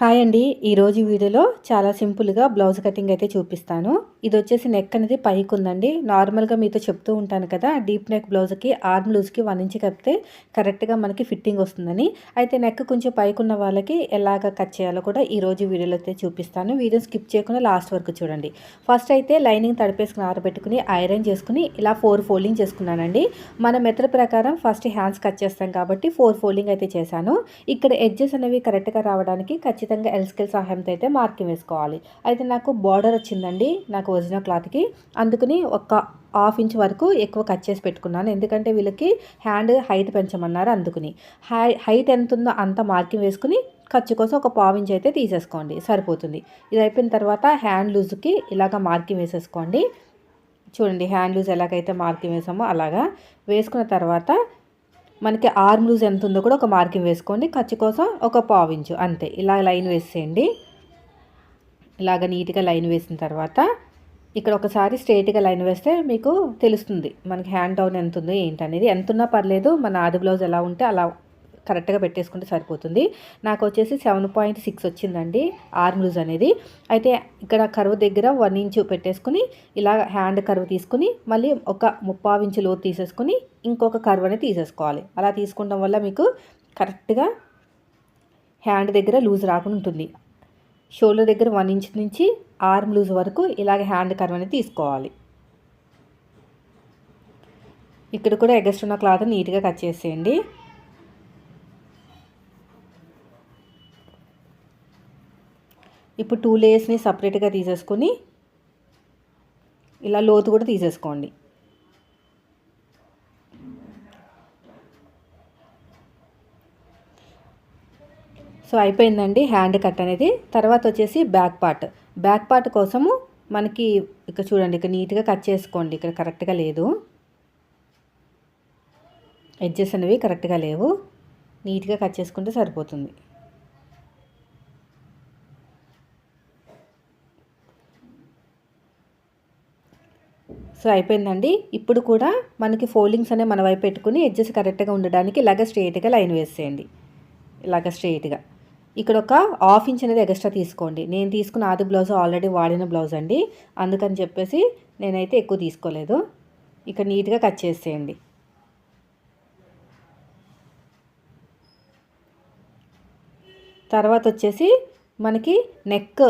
Hi అండి. ఈరోజు వీడియోలో చాలా సింపుల్గా బ్లౌజ్ కటింగ్ అయితే చూపిస్తాను. ఇది వచ్చేసి నెక్ అనేది పైకి ఉందండి. నార్మల్గా మీతో చెప్తూ ఉంటాను కదా డీప్ నెక్ బ్లౌజ్కి ఆర్మ్ లూజ్కి వన్ ఇంచ్ కప్పితే కరెక్ట్గా మనకి ఫిట్టింగ్ వస్తుందని. అయితే నెక్ కొంచెం పైకి ఉన్న వాళ్ళకి ఎలాగ కట్ చేయాలో కూడా ఈరోజు వీడియోలో అయితే చూపిస్తాను. వీడియో స్కిప్ చేయకుండా లాస్ట్ వరకు చూడండి. ఫస్ట్ అయితే లైనింగ్ తడిపేసుకుని ఆరబెట్టుకుని ఐరన్ చేసుకుని ఇలా ఫోర్ ఫోల్డింగ్ చేసుకున్నానండి. మన మెథడ్ ప్రకారం ఫస్ట్ హ్యాండ్స్ కట్ చేస్తాం కాబట్టి ఫోర్ ఫోల్డింగ్ అయితే చేశాను. ఇక్కడ ఎడ్జెస్ అనేవి కరెక్ట్గా రావడానికి ఖచ్చితంగా ఎల్ స్కేల్ సహాయంతో అయితే మార్కింగ్ వేసుకోవాలి. అయితే నాకు బార్డర్ వచ్చిందండి నాకు ఒరిజినల్ క్లాత్కి అందుకని ఒక హాఫ్ ఇంచ్ వరకు ఎక్కువ కట్ చేసి పెట్టుకున్నాను. ఎందుకంటే వీళ్ళకి హ్యాండ్ హైట్ పెంచమన్నారు అందుకుని. హై హైట్ ఎంత ఉందో అంత మార్కింగ్ వేసుకుని ఖర్చు కోసం ఒక పావు ఇంచ్ అయితే తీసేసుకోండి. సరిపోతుంది. ఇది అయిపోయిన తర్వాత హ్యాండ్ లూజ్కి ఇలాగ మార్కింగ్ వేసేసుకోండి. చూడండి హ్యాండ్ లూజ్ ఎలాగైతే మార్కింగ్ వేసామో అలాగా. వేసుకున్న తర్వాత మనకి ఆర్మ్ లూజ్ ఎంత ఉందో కూడా ఒక మార్కింగ్ వేసుకోండి. ఖర్చు కోసం ఒక పావు ఇంచు. అంతే. ఇలా లైన్ వేసేయండి. ఇలాగ నీట్గా లైన్ వేసిన తర్వాత ఇక్కడ ఒకసారి స్ట్రైట్గా లైన్ వేస్తే మీకు తెలుస్తుంది మనకి హ్యాండ్ డౌన్ ఎంత ఉందో ఏంటనేది. ఎంత ఉన్నా పర్లేదు మన ఆది బ్లౌజ్ ఎలా ఉంటే అలా కరెక్ట్గా పెట్టేసుకుంటే సరిపోతుంది. నాకు వచ్చేసి సెవెన్ పాయింట్ సిక్స్ వచ్చిందండి ఆర్మ్ లూజ్ అనేది. అయితే ఇక్కడ కరువు దగ్గర వన్ ఇంచు పెట్టేసుకుని ఇలా హ్యాండ్ కరువు తీసుకుని మళ్ళీ ఒక ముప్పావు ఇంచు లోతు తీసేసుకుని ఇంకొక కరువు అనేది తీసేసుకోవాలి. అలా తీసుకోవడం వల్ల మీకు కరెక్ట్గా హ్యాండ్ దగ్గర లూజ్ రాకుండా ఉంటుంది. షోల్డర్ దగ్గర వన్ ఇంచ్ నుంచి ఆర్మ్ లూజ్ వరకు ఇలాగ హ్యాండ్ కర్వ్ అనేది తీసుకోవాలి. ఇక్కడ కూడా ఎగస్ట్ ఉన్న క్లాత్ నీట్గా కట్ చేసేయండి. ఇప్పుడు టూ లేయర్స్ని సపరేట్గా తీసేసుకొని ఇలా లోతు కూడా తీసేసుకోండి. సో అయిపోయిందండి హ్యాండ్ కట్ అనేది. తర్వాత వచ్చేసి బ్యాక్ పార్ట్ బ్యాక్ పార్ట్ కోసము మనకి ఇక్కడ చూడండి ఇక్కడ నీట్గా కట్ చేసుకోండి. ఇక్కడ కరెక్ట్గా లేదు. ఎడ్జెస్ అనేవి కరెక్ట్గా లేవు. నీట్గా కట్ చేసుకుంటే సరిపోతుంది. సో అయిపోయిందండి. ఇప్పుడు కూడా మనకి ఫోల్డింగ్స్ అనేవి మన వైపు పెట్టుకుని ఎడ్జెస్ కరెక్ట్గా ఉండడానికి ఇలాగ స్ట్రైట్గా లైన్ వేసేయండి. ఇలాగ స్ట్రైట్గా ఇక్కడ ఒక హాఫ్ ఇంచ్ అనేది ఎక్స్ట్రా తీసుకోండి. నేను తీసుకున్న ఆది బ్లౌజ్ ఆల్రెడీ వాడిన బ్లౌజ్ అండి. అందుకని చెప్పేసి నేనైతే ఎక్కువ తీసుకోలేదు. ఇక్కడ నీట్గా కట్ చేసేయండి. తర్వాత వచ్చేసి మనకి నెక్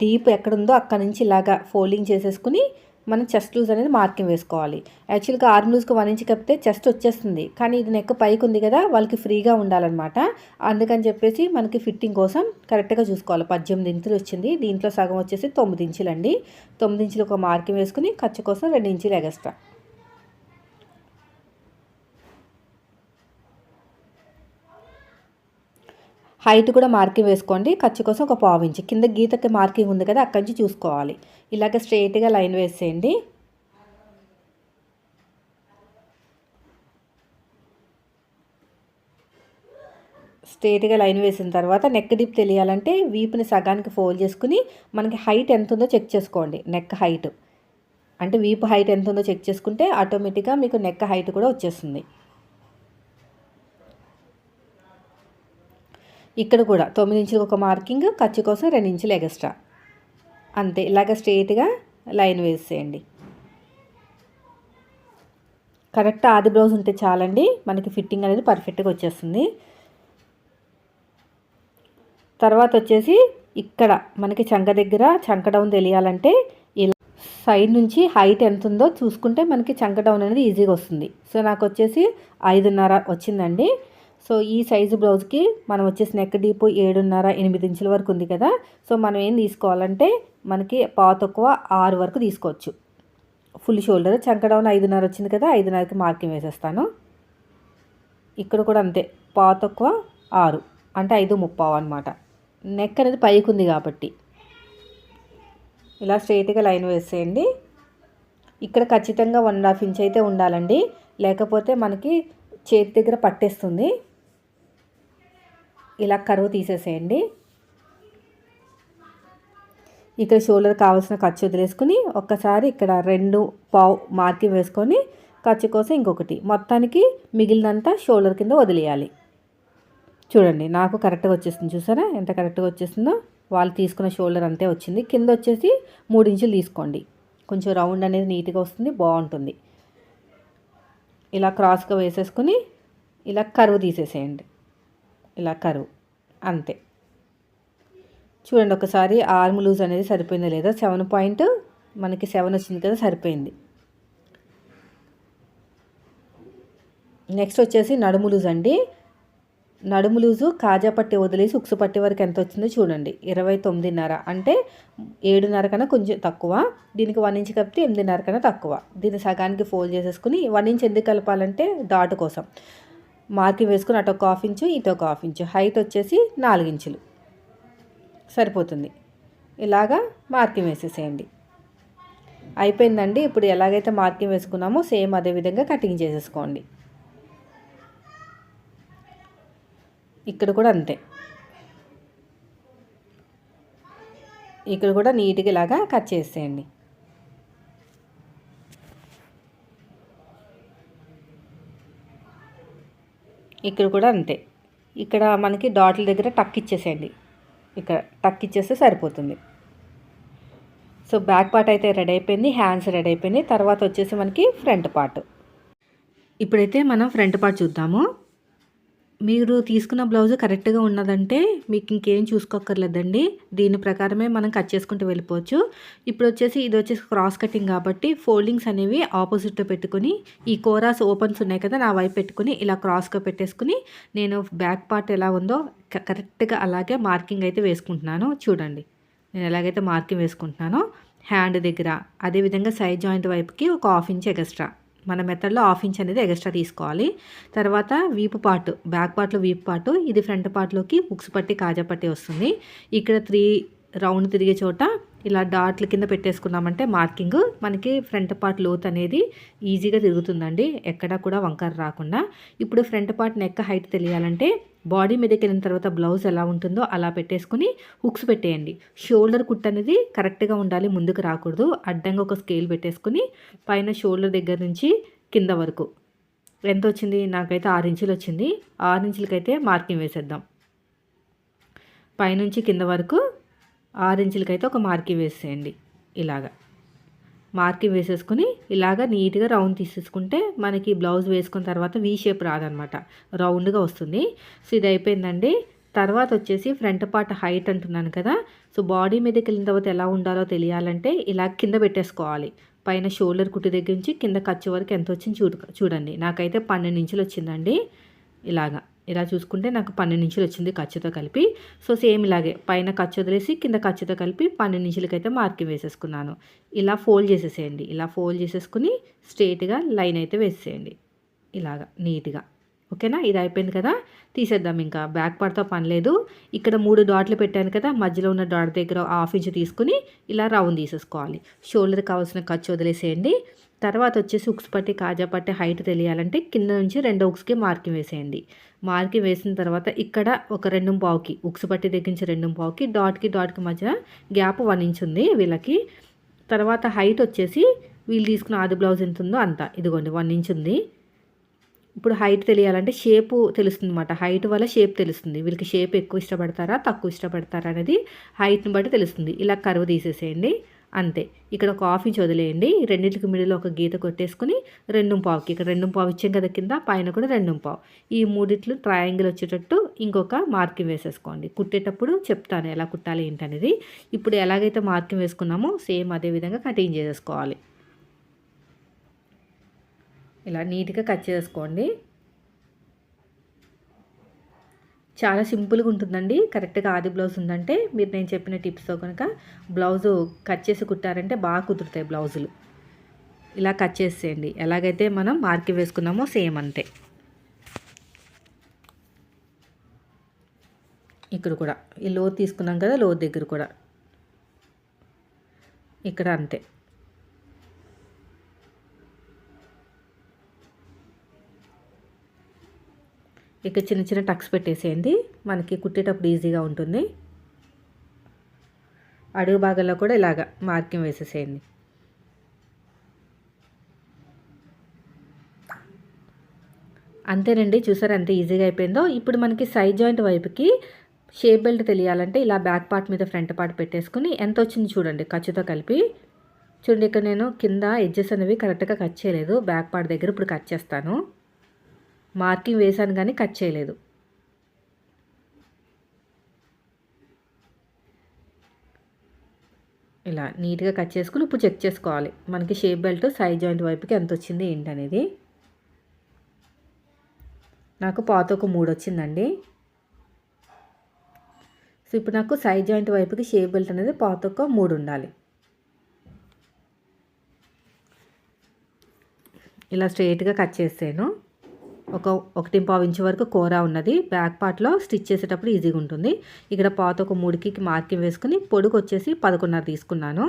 డీప్ ఎక్కడుందో అక్కడ నుంచి ఇలాగా ఫోల్డింగ్ చేసేసుకుని మనం చెస్ట్ లూజ్ అనేది మార్కింగ్ వేసుకోవాలి. యాక్చువల్గా ఆర్మ్ లూజ్కి వన్ ఇంచ్ కప్పితే చెస్ట్ వచ్చేస్తుంది. కానీ ఇది నెక్ పైకి ఉంది కదా వాళ్ళకి ఫ్రీగా ఉండాలన్నమాట. అందుకని చెప్పేసి మనకి ఫిట్టింగ్ కోసం కరెక్ట్గా చూసుకోవాలి. పద్దెనిమిది ఇంచులు వచ్చింది. దీంట్లో సగం వచ్చేసి తొమ్మిది ఇంచులండి. తొమ్మిది ఇంచులు ఒక మార్కింగ్ వేసుకుని ఖర్చు కోసం రెండు ఇంచులు ఎగస్ట్రా హైట్ కూడా మార్కింగ్ వేసుకోండి. ఖర్చు కోసం ఒక పావు ఇంచు. కింద గీతకి మార్కింగ్ ఉంది కదా అక్కడి నుంచి చూసుకోవాలి. ఇలాగ స్ట్రైట్గా లైన్ వేసేయండి. స్ట్రేట్గా లైన్ వేసిన తర్వాత నెక్ డిప్ తెలియాలంటే వీపుని సగానికి ఫోల్డ్ చేసుకుని మనకి హైట్ ఎంత ఉందో చెక్ చేసుకోండి. Neck height. అంటే వీపు హైట్ ఎంత ఉందో చెక్ చేసుకుంటే ఆటోమేటిక్గా మీకు నెక్ హైట్ కూడా వచ్చేస్తుంది. ఇక్కడ కూడా తొమ్మిది ఇంచులు ఒక మార్కింగ్ ఖర్చు కోసం రెండు ఇంచులు ఎగస్ట్రా అంతే ఇలాగ స్ట్రేట్గా లైన్ వేసేయండి. కరెక్ట్ ఆది బ్లౌజ్ ఉంటే చాలండి మనకి ఫిట్టింగ్ అనేది పర్ఫెక్ట్గా వచ్చేస్తుంది. తర్వాత వచ్చేసి ఇక్కడ మనకి చంక దగ్గర చంక డౌన్ తెలియాలంటే ఇలా సైడ్ నుంచి హైట్ ఎంత ఉందో చూసుకుంటే మనకి చంక డౌన్ అనేది ఈజీగా వస్తుంది. సో నాకు వచ్చేసి ఐదున్నర వచ్చిందండి. సో ఈ సైజు బ్లౌజ్కి మనం వచ్చేసి నెక్ డీప్ ఏడున్నర ఎనిమిది ఇంచుల వరకు ఉంది కదా. సో మనం ఏం తీసుకోవాలంటే మనకి పా తక్కువ ఆరు వరకు తీసుకోవచ్చు. ఫుల్ షోల్డర్ చంకడౌన్ ఐదున్నర వచ్చింది కదా ఐదున్నరకి మార్కింగ్ వేసేస్తాను. ఇక్కడ కూడా అంతే పా తక్కువ ఆరు అంటే ఐదు ముప్పావు అనమాట నెక్ అనేది పైకి ఉంది కాబట్టి. ఇలా స్ట్రైట్గా లైన్ వేసేయండి. ఇక్కడ ఖచ్చితంగా వన్ అండ్ హాఫ్ ఇంచ్ అయితే ఉండాలండి. లేకపోతే మనకి చేతి దగ్గర పట్టేస్తుంది. ఇలా కరువు తీసేసేయండి. ఇక్కడ షోల్డర్ కావాల్సిన ఖర్చు వదిలేసుకుని ఒక్కసారి ఇక్కడ రెండు పావు మార్కింగ్ వేసుకొని ఖర్చు కోసం ఇంకొకటి. మొత్తానికి మిగిలినంతా షోల్డర్ కింద వదిలేయాలి. చూడండి నాకు కరెక్ట్గా వచ్చేస్తుంది చూసారా? ఎంత కరెక్ట్గా వచ్చేసిందో? వాళ్ళు తీసుకున్న షోల్డర్ అంతే వచ్చింది. కింద వచ్చేసి మూడు ఇంచులు తీసుకోండి. కొంచెం రౌండ్ అనేది నీట్గా వస్తుంది బాగుంటుంది. ఇలా క్రాస్గా వేసేసుకుని ఇలా కరువు తీసేసేయండి. ఇలా కరువు అంతే. చూడండి ఒకసారి ఆర్మ్ లూజ్ అనేది సరిపోయిందా లేదా? సెవెన్ పాయింట్ మనకి సెవెన్ వచ్చింది కదా సరిపోయింది. నెక్స్ట్ వచ్చేసి నడుము లూజ్ అండి. నడుము లూజు కాజా పట్టి వదిలేసి ఉక్సు పట్టి వరకు ఎంత వచ్చిందో చూడండి. ఇరవై తొమ్మిదిన్నర. అంటే ఏడున్నర కన్నా కొంచెం తక్కువ. దీనికి వన్ ఇంచ్ కలిపితే ఎనిమిదిన్నర కన్నా తక్కువ. దీన్ని సగానికి ఫోల్డ్ చేసేసుకుని వన్ ఇంచ్ ఎందుకు కలపాలంటే డాట్ కోసం. మార్కింగ్ వేసుకుని అటు ఒక హాఫ్ ఇంచు ఇటు ఒక హాఫ్ ఇంచు. హైట్ వచ్చేసి నాలుగు ఇంచులు. సరిపోతుంది. ఇలాగా మార్కింగ్ వేసేసేయండి. అయిపోయిందండి. ఇప్పుడు ఎలాగైతే మార్కింగ్ వేసుకున్నామో సేమ్ అదే విధంగా కటింగ్ చేసేసుకోండి. ఇక్కడ కూడా అంతే. ఇక్కడ కూడా నీట్గా ఇలాగా కట్ చేసేయండి. ఇక్కడ కూడా అంతే. ఇక్కడ మనకి డాట్ల దగ్గర టక్ ఇచ్చేసేయండి. ఇక్కడ టక్ ఇచ్చేస్తే సరిపోతుంది. సో బ్యాక్ పార్ట్ అయితే రెడీ అయిపోయింది హ్యాండ్స్ రెడీ అయిపోయింది తర్వాత వచ్చేసి మనకి ఫ్రంట్ పార్ట్. ఇప్పుడైతే మనం ఫ్రంట్ పార్ట్ చూద్దాము. మీరు తీసుకున్న బ్లౌజ్ కరెక్ట్గా ఉన్నదంటే మీకు ఇంకేం చూసుకోక్కర్లేదండి. దీని ప్రకారమే మనం కట్ చేసుకుంటూ వెళ్ళిపోవచ్చు. ఇప్పుడు వచ్చేసి ఇది వచ్చేసి క్రాస్ కటింగ్ కాబట్టి ఫోల్డింగ్స్ అనేవి ఆపోజిట్లో పెట్టుకుని ఈ కోరాస్ ఓపెన్స్ ఉన్నాయి కదా నా వైపు పెట్టుకుని ఇలా క్రాస్గా పెట్టేసుకుని నేను బ్యాక్ పార్ట్ ఎలా ఉందో కరెక్ట్గా అలాగే మార్కింగ్ అయితే వేసుకుంటున్నాను. చూడండి. నేను ఎలాగైతే మార్కింగ్ వేసుకుంటున్నానో హ్యాండ్ దగ్గర. అదేవిధంగా సైడ్ జాయింట్ వైపుకి ఒక హాఫ్ ఇంచ్ ఎక్స్ట్రా. మన మెథడ్లో హాఫ్ ఇంచ్ అనేది ఎక్స్ట్రా తీసుకోవాలి. తర్వాత వీపు పార్ట్ బ్యాక్ పార్ట్లో వీపు పార్ట్ ఇది ఫ్రంట్ పార్ట్లోకి బుక్స్ పట్టి కాజా పట్టి వస్తుంది. ఇక్కడ త్రీ రౌండ్ తిరిగే చోట ఇలా డాట్ల కింద పెట్టేసుకున్నామంటే మార్కింగ్. మనకి ఫ్రంట్ పార్ట్ లోత్ అనేది ఈజీగా తిరుగుతుందండి. ఎక్కడా కూడా వంకర రాకుండా. ఇప్పుడు ఫ్రంట్ పార్ట్ నెక్క హైట్ తెలియాలంటే బాడీ మీదకి వెళ్ళిన తర్వాత బ్లౌజ్ ఎలా ఉంటుందో అలా పెట్టేసుకుని హుక్స్ పెట్టేయండి. షోల్డర్ కుట్ అనేది కరెక్ట్గా ఉండాలి ముందుకు రాకూడదు. అడ్డంగా ఒక స్కేల్ పెట్టేసుకుని పైన షోల్డర్ దగ్గర నుంచి కింద వరకు. ఎంత వచ్చింది? నాకైతే ఆరు ఇంచులు వచ్చింది. ఆరు ఇంచులకైతే మార్కింగ్ వేసేద్దాం. పైనుంచి కింద వరకు ఆరు ఇంచులకైతే ఒక మార్కింగ్ వేసేయండి. ఇలాగా. మార్కింగ్ వేసేసుకుని ఇలాగ నీట్గా రౌండ్ తీసేసుకుంటే మనకి బ్లౌజ్ వేసుకున్న తర్వాత వీ షేప్ రాదనమాట రౌండ్గా వస్తుంది. సో ఇది అయిపోయిందండి. తర్వాత వచ్చేసి ఫ్రంట్ పార్ట్ హైట్ అంటున్నాను కదా. సో బాడీ మీదకి వెళ్ళిన తర్వాత ఎలా ఉండాలో తెలియాలంటే ఇలా కింద పెట్టేసుకోవాలి. పైన షోల్డర్ కుట్టి దగ్గర నుంచి కింద ఖర్చు వరకు ఎంత వచ్చింది చూడు చూడండి. నాకైతే పన్నెండు ఇంచులు వచ్చిందండి. ఇలాగా. ఇలా చూసుకుంటే నాకు పన్నెండు ఇంచులు వచ్చింది ఖర్చుతో కలిపి. సో సేమ్ ఇలాగే పైన ఖర్చు వదిలేసి కింద ఖర్చుతో కలిపి పన్నెండు ఇంచులకైతే మార్కింగ్ వేసేసుకున్నాను. ఇలా ఫోల్డ్ చేసేసేయండి. ఇలా ఫోల్డ్ చేసేసుకుని స్ట్రేట్గా లైన్ అయితే వేసేయండి ఇలాగా నీట్గా. ఓకేనా? ఇది అయిపోయింది కదా? తీసేద్దాం ఇంకా. బ్యాక్ పార్ట్తో పని లేదు. ఇక్కడ మూడు డాట్లు పెట్టాను కదా మధ్యలో ఉన్న డాట్ దగ్గర హాఫ్ ఇంచ్ తీసుకుని ఇలా రౌండ్ తీసేసుకోవాలి. షోల్డర్ కావాల్సిన ఖర్చు వదిలేసేయండి. తర్వాత వచ్చేసి ఉక్స్ పట్టి కాజా పట్టి హైట్ తెలియాలంటే కింద నుంచి రెండు ఉక్స్కి మార్కింగ్ వేసేయండి. మార్కింగ్ వేసిన తర్వాత ఇక్కడ ఒక రెండు పావుకి ఉక్స్ పట్టి దగ్గర నుంచి రెండు పావుకి డాట్కి డాట్కి మధ్య గ్యాప్ వన్ ఇంచ్ ఉంది వీళ్ళకి. తర్వాత హైట్ వచ్చేసి వీళ్ళు తీసుకున్న ఆది బ్లౌజ్ ఎంత ఉందో అంత. ఇదిగోండి వన్ ఇంచ్ ఉంది. ఇప్పుడు హైట్ తెలియాలంటే షేపు తెలుస్తుంది అనమాట హైట్ వల్ల షేప్ తెలుస్తుంది. వీళ్ళకి షేప్ ఎక్కువ ఇష్టపడతారా తక్కువ ఇష్టపడతారా అనేది హైట్ని బట్టి తెలుస్తుంది. ఇలా కరువు తీసేసేయండి. అంతే. ఇక్కడ ఒక హాఫ్ ఇంచ్ వదిలేయండి. రెండింటికి మిడిలో ఒక గీత కొట్టేసుకుని రెండు పావుకి ఇక్కడ రెండు పావు ఇచ్చాం కదా కింద పైన కూడా రెండు పావు. ఈ మూడిట్లు ట్రయాంగిల్ వచ్చేటట్టు ఇంకొక మార్కింగ్ వేసేసుకోండి. కుట్టేటప్పుడు చెప్తాను ఎలా కుట్టాలి ఏంటనేది. ఇప్పుడు ఎలాగైతే మార్కింగ్ వేసుకున్నామో సేమ్ అదే విధంగా కటింగ్ చేసేసుకోవాలి. ఇలా నీట్గా కట్ చేసుకోండి. చాలా సింపుల్గా ఉంటుందండి. కరెక్ట్గా ఆది బ్లౌజ్ ఉందంటే మీరు నేను చెప్పిన టిప్స్తో కనుక బ్లౌజు కట్ చేసి కుట్టారంటే బాగా కుదురుతాయి బ్లౌజులు. ఇలా కట్ చేసేయండి. ఎలాగైతే మనం మార్కి వేసుకున్నామో సేమ్ అంతే. ఇక్కడ కూడా ఈ లో తీసుకున్నాం కదా లో దగ్గర కూడా. ఇక్కడ అంతే. ఇక చిన్న చిన్న టక్స్ పెట్టేసేయండి. మనకి కుట్టేటప్పుడు ఈజీగా ఉంటుంది. అడుగు భాగంలో కూడా ఇలాగ మార్కింగ్ వేసేసేయండి. అంతేనండి చూసారు ఎంత ఈజీగా అయిపోయిందో. ఇప్పుడు మనకి సైడ్ జాయింట్ వైపుకి షేప్ బెల్ట్ తెలియాలంటే ఇలా బ్యాక్ పార్ట్ మీద ఫ్రంట్ పార్ట్ పెట్టేసుకుని ఎంత వచ్చింది చూడండి ఖర్చుతో కలిపి. చూడండి ఇక్కడ నేను కింద ఎడ్జెస్ అనేవి కరెక్ట్గా కట్ చేయలేదు. బ్యాక్ పార్ట్ దగ్గర ఇప్పుడు కట్ చేస్తాను. మార్కింగ్ వేసాను కానీ కట్ చేయలేదు. ఇలా నీట్గా కట్ చేసుకుని ఇప్పుడు చెక్ చేసుకోవాలి. మనకి షేప్ బెల్ట్ సైడ్ జాయింట్ వైపుకి ఎంత వచ్చింది ఏంటనేది. నాకు పాత ఒక మూడు వచ్చిందండి. సో ఇప్పుడు నాకు సైడ్ జాయింట్ వైపుకి షేప్ బెల్ట్ అనేది పాత ఒక మూడు ఉండాలి. ఇలా స్ట్రైట్గా కట్ చేసాను. ఒక ఒకటి పావు ఇంచు వరకు కూర ఉన్నది. బ్యాక్ పార్ట్లో స్టిచ్ చేసేటప్పుడు ఈజీగా ఉంటుంది. ఇక్కడ పాత ఒక మూడుకి మార్కింగ్ వేసుకుని పొడుగు వచ్చేసి పదకొండున్నర తీసుకున్నాను.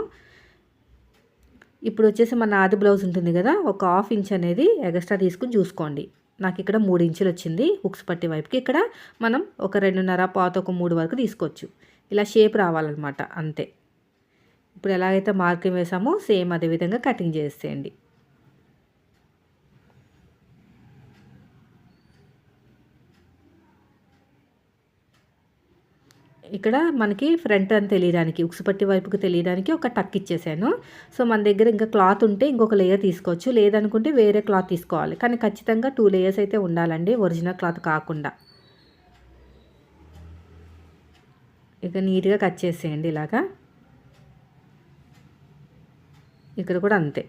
ఇప్పుడు వచ్చేసి మన ఆది బ్లౌజ్ ఉంటుంది కదా ఒక హాఫ్ ఇంచ్ అనేది ఎగస్ట్రా తీసుకుని చూసుకోండి. నాకు ఇక్కడ మూడు ఇంచులు వచ్చింది. హుక్స్ పట్టి వైపుకి ఇక్కడ మనం ఒక రెండున్నర పాత ఒక మూడు వరకు తీసుకోవచ్చు. ఇలా షేప్ రావాలన్నమాట అంతే. ఇప్పుడు ఎలాగైతే మార్కింగ్ వేసామో సేమ్ అదే విధంగా కటింగ్ చేసేయండి. ఇక్కడ మనకి ఫ్రంట్ అని తెలియడానికి ఉక్సుపట్టి వైపుకి తెలియడానికి ఒక టక్ ఇచ్చేసాను. సో మన దగ్గర ఇంకా క్లాత్ ఉంటే ఇంకొక లేయర్ తీసుకోవచ్చు. లేదనుకుంటే వేరే క్లాత్ తీసుకోవాలి. కానీ ఖచ్చితంగా టూ లేయర్స్ అయితే ఉండాలండి ఒరిజినల్ క్లాత్ కాకుండా. ఇక నీట్గా కట్ చేసేయండి ఇలాగా. ఇక్కడ కూడా అంతే.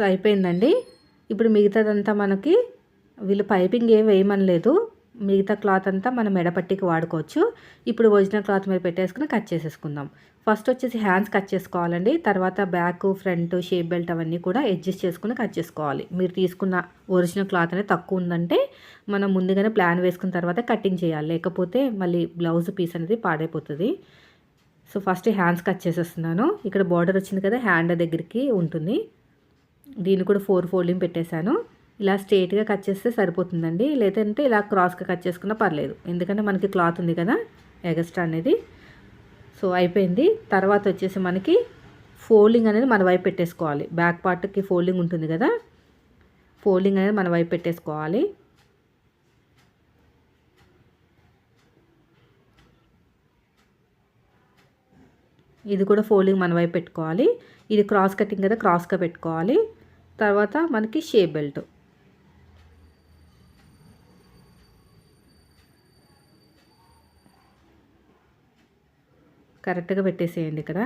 సో అయిపోయిందండి. ఇప్పుడు మిగతాదంతా మనకి వీళ్ళు పైపింగ్ ఏం వేయమనలేదు. మిగతా క్లాత్ అంతా మనం మెడపట్టికి వాడుకోవచ్చు. ఇప్పుడు ఒరిజినల్ క్లాత్ మీద పెట్టేసుకుని కట్ చేసేసుకుందాం. ఫస్ట్ వచ్చేసి హ్యాండ్స్ కట్ చేసుకోవాలండి. తర్వాత బ్యాక్ ఫ్రంట్ షేప్ బెల్ట్ అవన్నీ కూడా అడ్జస్ట్ చేసుకుని కట్ చేసుకోవాలి. మీరు తీసుకున్న ఒరిజినల్ క్లాత్ అనేది తక్కువ ఉందంటే మనం ముందుగానే ప్లాన్ వేసుకున్న తర్వాత కటింగ్ చేయాలి. లేకపోతే మళ్ళీ బ్లౌజ్ పీస్ అనేది పాడైపోతుంది. సో ఫస్ట్ హ్యాండ్స్ కట్ చేసేస్తున్నాను. ఇక్కడ బార్డర్ వచ్చింది కదా హ్యాండ్ దగ్గరికి ఉంటుంది. దీన్ని కూడా ఫోర్ ఫోల్డింగ్ పెట్టేశాను. ఇలా స్ట్రేట్గా కట్ చేస్తే సరిపోతుందండి. లేదంటే ఇలా క్రాస్గా కట్ చేసుకున్నా పర్లేదు. ఎందుకంటే మనకి క్లాత్ ఉంది కదా ఎగస్ట్రా అనేది. సో అయిపోయింది. తర్వాత వచ్చేసి మనకి ఫోల్డింగ్ అనేది మన వైపు పెట్టేసుకోవాలి. బ్యాక్ పార్ట్కి ఫోల్డింగ్ ఉంటుంది కదా ఫోల్డింగ్ అనేది మన వైపు పెట్టేసుకోవాలి. ఇది కూడా ఫోల్డింగ్ మన వైపు పెట్టుకోవాలి. ఇది క్రాస్ కటింగ్ కదా క్రాస్గా పెట్టుకోవాలి. తర్వాత మనకి షేప్ బెల్ట్. కరెక్ట్గా పెట్టేసేయండి ఇక్కడ.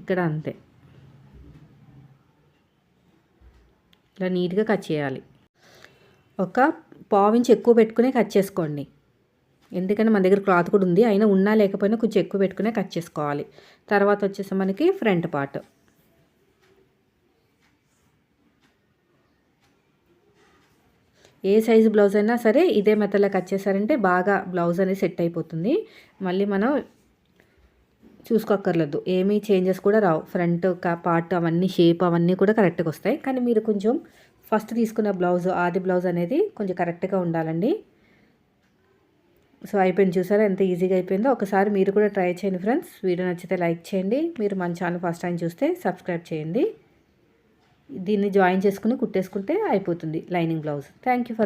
ఇక్కడ అంతే. ఇలా నీట్గా కట్ చేయాలి. ఒక పావించి ఎక్కువ పెట్టుకునే కట్ చేసుకోండి. ఎందుకంటే మన దగ్గర క్లాత్ కూడా ఉంది. అయినా ఉన్నా లేకపోయినా కొంచెం ఎక్కువ పెట్టుకునే కట్ చేసుకోవాలి. తర్వాత వచ్చేసి మనకి ఫ్రంట్ పార్ట్. ఏ సైజు బ్లౌజ్ అయినా సరే ఇదే మెథడ్లో కట్ చేశారంటే బాగా బ్లౌజ్ అనేది సెట్ అయిపోతుంది. మళ్ళీ మనం చూసుకోక్కర్లేదు. ఏమీ చేంజెస్ కూడా రావు. ఫ్రంట్ పార్ట్ అవన్నీ షేప్ అవన్నీ కూడా కరెక్ట్గా వస్తాయి. కానీ మీరు కొంచెం ఫస్ట్ తీసుకున్న బ్లౌజ్ ఆది బ్లౌజ్ అనేది కొంచెం కరెక్ట్గా ఉండాలండి. సో అయిపోయింది చూసారా? ఎంత ఈజీగా అయిపోయిందో. ఒకసారి మీరు కూడా ట్రై చేయండి ఫ్రెండ్స్. వీడియో నచ్చితే లైక్ చేయండి. మీరు మన ఛానల్ ఫస్ట్ టైం చూస్తే సబ్స్క్రైబ్ చేయండి. దీన్ని జాయిన్ చేసుకుని కుట్టేసుకుంటే అయిపోతుంది లైనింగ్ బ్లౌజ్. Thank for